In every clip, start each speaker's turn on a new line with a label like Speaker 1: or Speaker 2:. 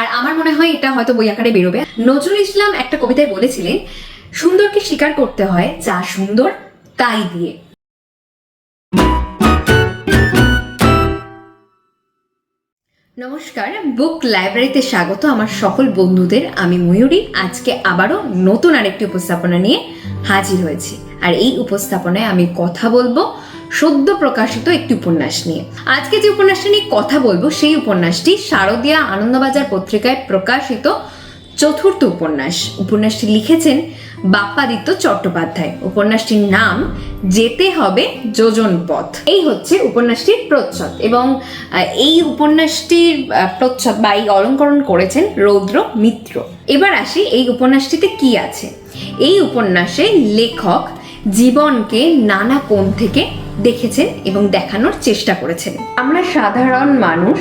Speaker 1: আর আমার মনে হয় এটা হয়তো বই আকারে বেরোবে। নজরুল ইসলাম একটা কবিতায় বলেছিলেন, সুন্দরকে স্বীকার করতে হয় যা সুন্দর, তাই দিয়ে। নমস্কার, বুক লাইব্রেরিতে স্বাগত আমার সকল বন্ধুদের। আমি ময়ূরী, আজকে আবারও নতুন আরেকটি উপস্থাপনা নিয়ে হাজির হয়েছি। আর এই উপস্থাপনায় আমি কথা বলব সদ্য প্রকাশিত একটি উপন্যাস নিয়ে। আজকে যে উপন্যাসটি নিয়ে কথা বলব, সেই উপন্যাসটি শারদীয়া আনন্দবাজার পত্রিকায় প্রকাশিত চতুর্থ উপন্যাস। উপন্যাসটি লিখেছেন বাপ্পাদিত্য চট্টোপাধ্যায়। উপন্যাসটির নাম যেতে হবে যোজন পথ। এই হচ্ছে উপন্যাসটির প্রচ্ছদ এবং এই উপন্যাসটির প্রচ্ছদ বা এই অলঙ্করণ করেছেন রৌদ্র মিত্র। এবার আসি এই উপন্যাসটিতে কি আছে। এই উপন্যাসে লেখক জীবনকে নানা কোণ থেকে দেখেছেন এবং দেখানোর চেষ্টা করেছেন। আমরা সাধারণ মানুষ,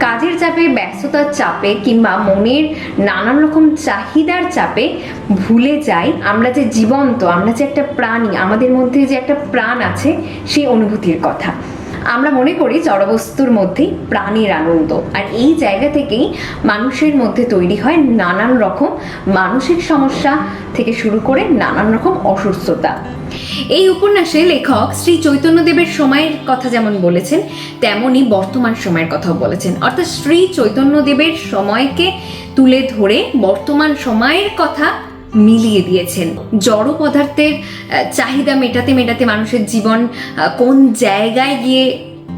Speaker 1: কাজের চাপে, ব্যস্ততার চাপে কিংবা মনের নানান রকম চাহিদার চাপে ভুলে যাই, আমরা যে জীবন্ত, আমরা যে একটা প্রাণী, আমাদের মধ্যে যে একটা প্রাণ আছে, সেই অনুভূতির কথা। আমরা মনে করি জড়বস্তুর মধ্যেই প্রাণীর আনন্দ। আর এই জায়গা থেকেই মানুষের মধ্যে তৈরি হয় নানান রকম মানসিক সমস্যা থেকে শুরু করে নানান রকম অসুস্থতা। এই উপন্যাসে লেখক শ্রী চৈতন্যদেবের সময়ের কথা যেমন বলেছেন, তেমনই বর্তমান সময়ের কথাও বলেছেন। অর্থাৎ শ্রী চৈতন্যদেবের সময়কে তুলে ধরে বর্তমান সময়ের কথা মিলিয়ে দিয়েছেন। জড় পদার্থের চাহিদা মেটাতে মেটাতে মানুষের জীবন কোন জায়গায় গিয়ে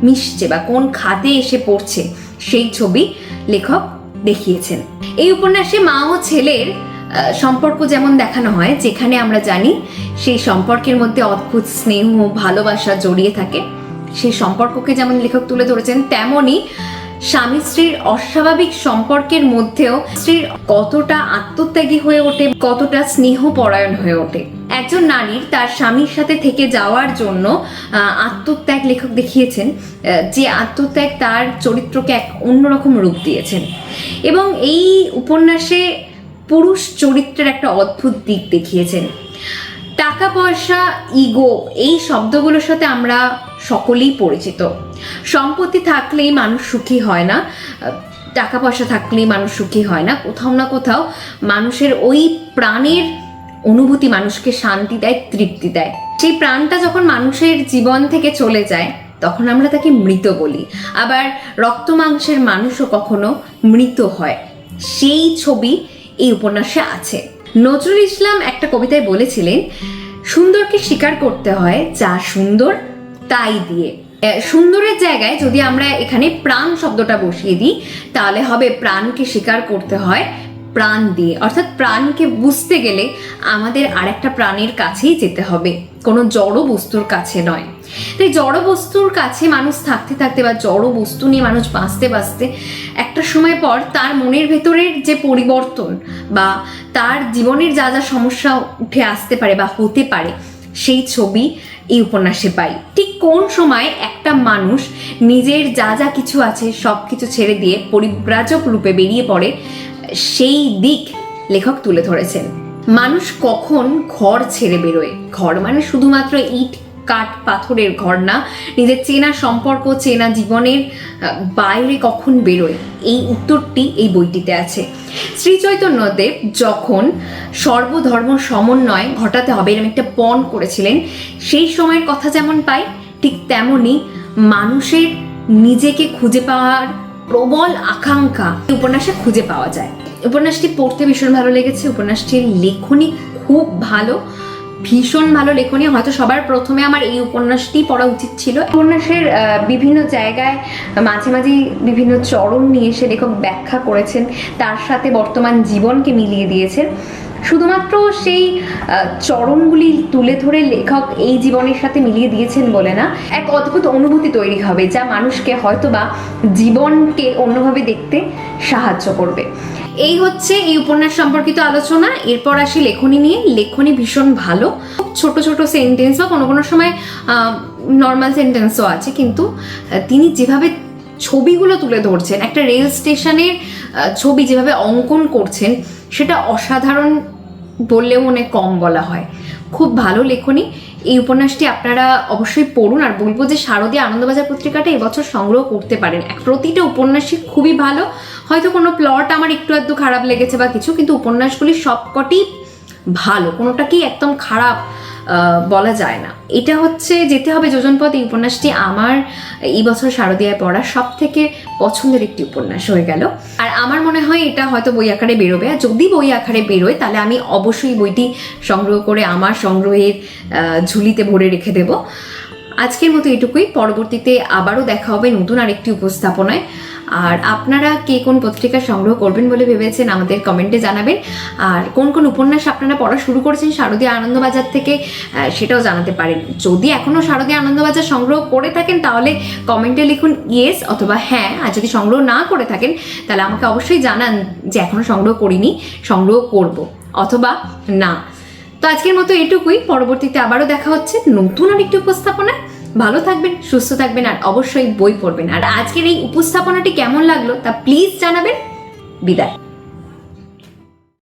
Speaker 1: মিশছে বা কোন খাতে এসে পড়ছে, সেই ছবি লেখক দেখিয়েছেন। এই উপন্যাসে মা ও ছেলের সম্পর্ক যেমন দেখানো হয়, যেখানে আমরা জানি সেই সম্পর্কের মধ্যে অদ্ভুত স্নেহ ভালোবাসা জড়িয়ে থাকে। সেই সম্পর্ককে যেমন লেখক তুলে ধরেছেন, তেমনই স্বামী স্ত্রীর অস্বাভাবিক সম্পর্কের মধ্যেও স্ত্রীর কতটা আত্মত্যাগী হয়ে ওঠে, কতটা স্নেহ পরায়ণ হয়ে ওঠে। একজন নারীর তার স্বামীর সাথে থেকে যাওয়ার জন্য আত্মত্যাগ লেখক দেখিয়েছেন যে আত্মত্যাগ তার চরিত্রকে এক অন্যরকম রূপ দিয়েছেন। এবং এই উপন্যাসে পুরুষ চরিত্রের একটা অদ্ভুত দিক দেখিয়েছেন। টাকা পয়সা ইগো, এই শব্দগুলোর সাথে আমরা সকলেই পরিচিত। সম্পত্তি থাকলেই মানুষ সুখী হয় না, টাকা পয়সা থাকলেই মানুষ সুখী হয় না। কোথাও না কোথাও মানুষের ওই প্রাণের অনুভূতি মানুষকে শান্তি দেয়, তৃপ্তি দেয়। সেই প্রাণটা যখন মানুষের জীবন থেকে চলে যায়, তখন আমরা তাকে মৃত বলি। আবার রক্ত মাংসের মানুষও কখনো মৃত হয়। সেই ছবি এই উপন্যাসে আছে। নজরুল ইসলাম একটা কবিতায় বলেছিলেন, সুন্দরকে স্বীকার করতে হয় যা সুন্দর তাই দিয়ে। সুন্দরের জায়গায় যদি আমরা এখানে প্রাণ শব্দটা বসিয়ে দিই, তাহলে হবে প্রাণকে স্বীকার করতে হয়, প্রাণ দিয়ে। অর্থাৎ প্রাণকে বুঝতে গেলে আমাদের আরেকটা প্রাণের কাছেই যেতে হবে। কোনো জড় বস্তুর কাছে নয়। তাই জড় বস্তুর কাছে মানুষ থাকতে থাকতে বা জড় বস্তু নিয়ে মানুষ বাঁচতে বাঁচতে একটা সময় পর তার মনের ভেতরের যে পরিবর্তন বা তার জীবনের যা যা সমস্যা উঠে আসতে পারে বা হতে পারে, সেই ছবি এই উপন্যাসে পাই। ঠিক কোন সময় একটা মানুষ নিজের যা যা কিছু আছে সব কিছু ছেড়ে দিয়ে পরিব্রাজক রূপে বেরিয়ে পড়ে, সেই দিক লেখক তুলে ধরেছেন। মানুষ কখন ঘর ছেড়ে বেরোয়? ঘর মানে শুধুমাত্র ইট কাঠ পাথরের ঘর না নিজের চেনা সম্পর্ক, চেনা জীবনের বাইরে কখন বেরোয়? এই উত্তরটি এই বইটিতে আছে। শ্রী চৈতন্যদেব যখন সর্বধর্ম সমন্বয় ঘটাতে হবে এরকম একটা পণ করেছিলেন, সেই সময়ের কথা যেমন পাই, ঠিক তেমনই মানুষের নিজেকে খুঁজে পাওয়ার প্রবল আকাঙ্ক্ষা উপন্যাসে খুঁজে পাওয়া যায়। উপন্যাসটি পড়তে ভীষণ ভালো লেগেছে, উপন্যাসটির লেখনী খুব ভালো। ভীষণ ভালো লেখনী হয়তো সবার প্রথমে আমার এই উপন্যাসটি পড়া উচিত ছিল। উপন্যাসের বিভিন্ন জায়গায় মাঝে মাঝে বিভিন্ন চরণ নিয়ে এসে লেখক ব্যাখ্যা করেছেন। তার সাথে বর্তমান জীবনকে মিলিয়ে দিয়েছেন। শুধুমাত্র সেই চরণগুলি তুলে ধরে লেখক এই জীবনের সাথে মিলিয়ে দিয়েছেন বলে না, এক অদ্ভুত অনুভূতি তৈরি হবে, যা মানুষকে হয়তোবা জীবনকে অন্যভাবে দেখতে সাহায্য করবে। এই হচ্ছে এই উপন্যাস সম্পর্কিত আলোচনা। এরপর আসি লেখনী নিয়ে। লেখনী ভীষণ ভালো। ছোট ছোট সেন্টেন্স বা কোনো কোনো সময় নর্মাল সেন্টেন্সও আছে, কিন্তু তিনি যেভাবে ছবিগুলো তুলে ধরছেন, একটা রেল স্টেশনের ছবি যেভাবে অঙ্কন করছেন, সেটা অসাধারণ বললেও মনে কম বলা হয়। খুব ভালো লেখনী। এই উপন্যাসটি আপনারা অবশ্যই পড়ুন আর বলব যে শারদীয় আনন্দবাজার পত্রিকাটা এবছর সংগ্রহ করতে পারেন। প্রতিটা উপন্যাসই খুবই ভালো। হয়তো কোনো প্লট আমার একটু আধটু খারাপ লেগেছে বা কিছু, কিন্তু উপন্যাসগুলি সবকটি ভালো। কোনোটা কি একদম খারাপ বলা যায় না। এটা হচ্ছে যেতে হবে যোজনপথ এই উপন্যাসটি আমার এই বছর শারদীয়ায় পড়া সব থেকে পছন্দের একটি উপন্যাস হয়ে গেল। আর আমার মনে হয় এটা হয়তো বই আকারে বেরোবে। আর যদি বই আকারে বেরোয়, তাহলে আমি অবশ্যই বইটি সংগ্রহ করে আমার সংগ্রহের ঝুলিতে ভরে রেখে দেব। আজকের মতো এটুকুই। পরবর্তীতে আবারও দেখা হবে নতুন আরেকটি উপস্থাপনায়। আর আপনারা কে কোন পত্রিকা সংগ্রহ করবেন বলে ভেবেছেন আমাদের কমেন্টে জানাবেন। আর কোন কোন উপন্যাস আপনারা পড়া শুরু করেছেন শারদীয় আনন্দবাজার থেকে সেটাও জানাতে পারেন। যদি এখনও শারদীয় আনন্দবাজার সংগ্রহ করে থাকেন, তাহলে কমেন্টে লিখুন ইয়েস অথবা হ্যাঁ। আর যদি সংগ্রহ না করে থাকেন, তাহলে আমাকে অবশ্যই জানান যে এখনও সংগ্রহ করিনি, সংগ্রহ করব অথবা না। তো আজকের মতো এটুকুই। পরবর্তীতে আবারও দেখা হচ্ছে নতুন আরেকটি উপস্থাপনায়। ভালো থাকবেন, সুস্থ থাকবেন আর অবশ্যই বই পড়বেন। আর আজকের এই উপস্থাপনাটি কেমন লাগল তা প্লিজ জানাবেন। বিদায়।